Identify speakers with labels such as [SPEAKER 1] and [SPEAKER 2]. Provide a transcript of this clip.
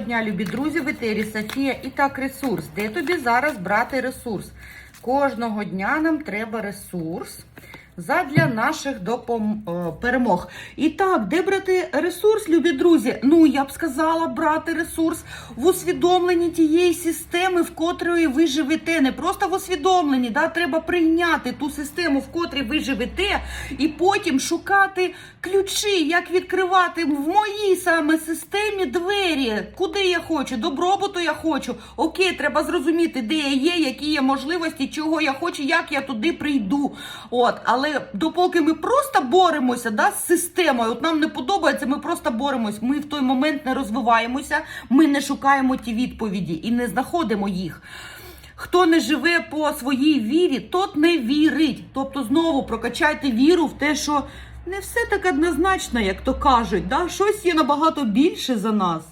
[SPEAKER 1] Дня, любі друзі, в етері Софія. І так, ресурс. Де тобі зараз брати ресурс? Кожного дня нам треба ресурс задля наших допом... е, перемог. І так, де брати ресурс, любі друзі? Ну, я б сказала, брати ресурс в усвідомленні тієї системи, в котрої ви живете. Не просто в усвідомленні, да? треба прийняти ту систему, в котрій ви живете, і потім шукати ключі, як відкривати в моїй саме системі двері, куди я хочу, добробуту я хочу. Окей, треба зрозуміти, де я є, які є можливості, чого я хочу, як я туди прийду. От, але допоки ми просто боремося да, з системою, от нам не подобається, ми просто боремось. Ми в той момент не розвиваємося, ми не шукаємо ті відповіді і не знаходимо їх. Хто не живе по своїй вірі, тот не вірить. Тобто знову прокачайте віру в те, що не все так однозначно, як то кажуть. Да? Щось є набагато більше за нас.